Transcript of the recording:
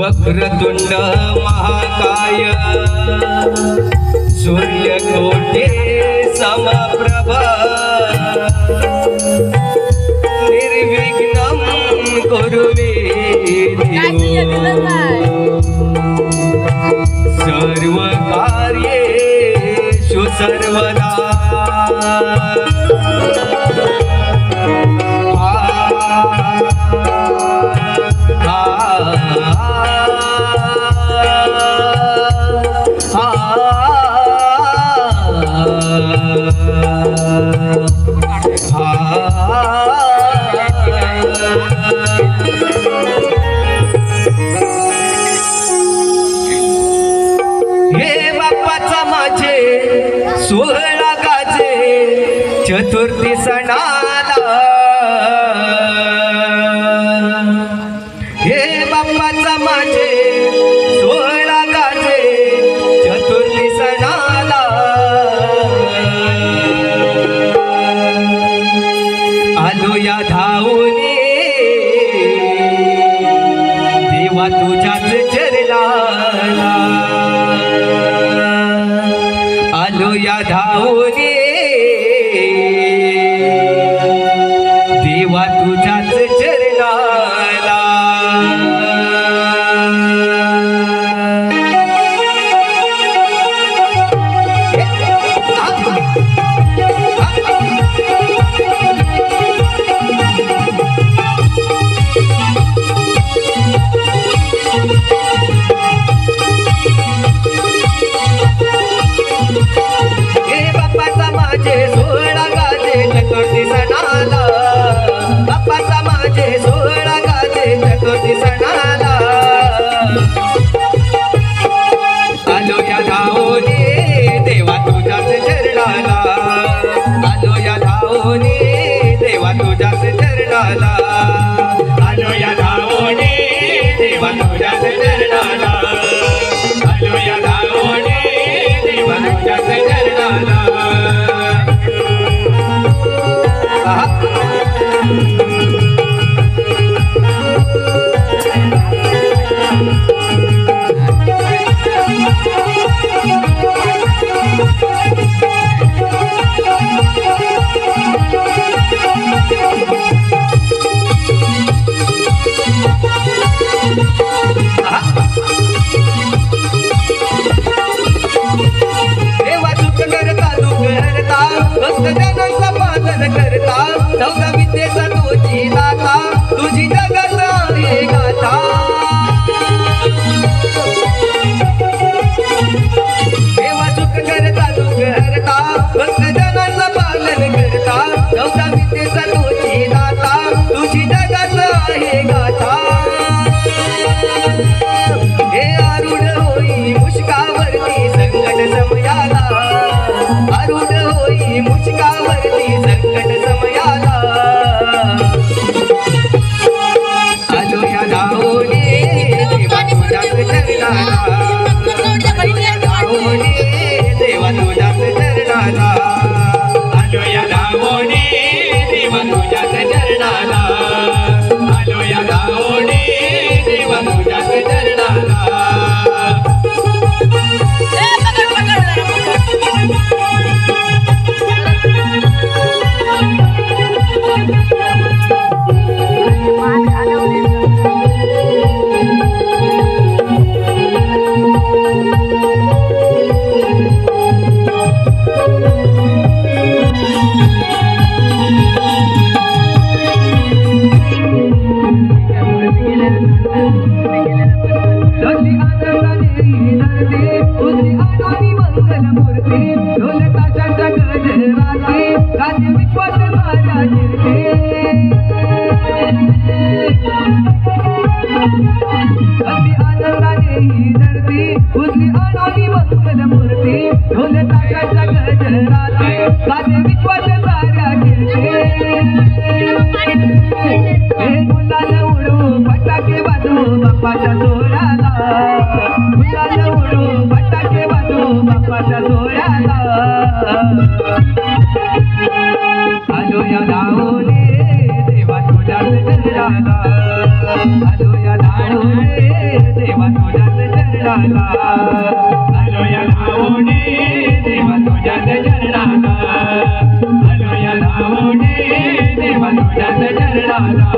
वक्रतुंड महाकाय। सूर्यकोटे समप्रभ। निर्विघ्नं कुरु सर्व कार्येषु सर्वदा। Oh, 就要到我。Thank you. Let me understand you. बाप्पाचा सोहळ्याला फुलाला उडू फटाके वाजू बाप्पाचा सोहळ्याला आलो या धावले देवा तुझ्या चंद्राला आलो या धावले देवा तुझ्या चंद्राला आलो या धावले देवा तुझ्या चंद्राला आलो या धावले देवा तुझ्या चंद्राला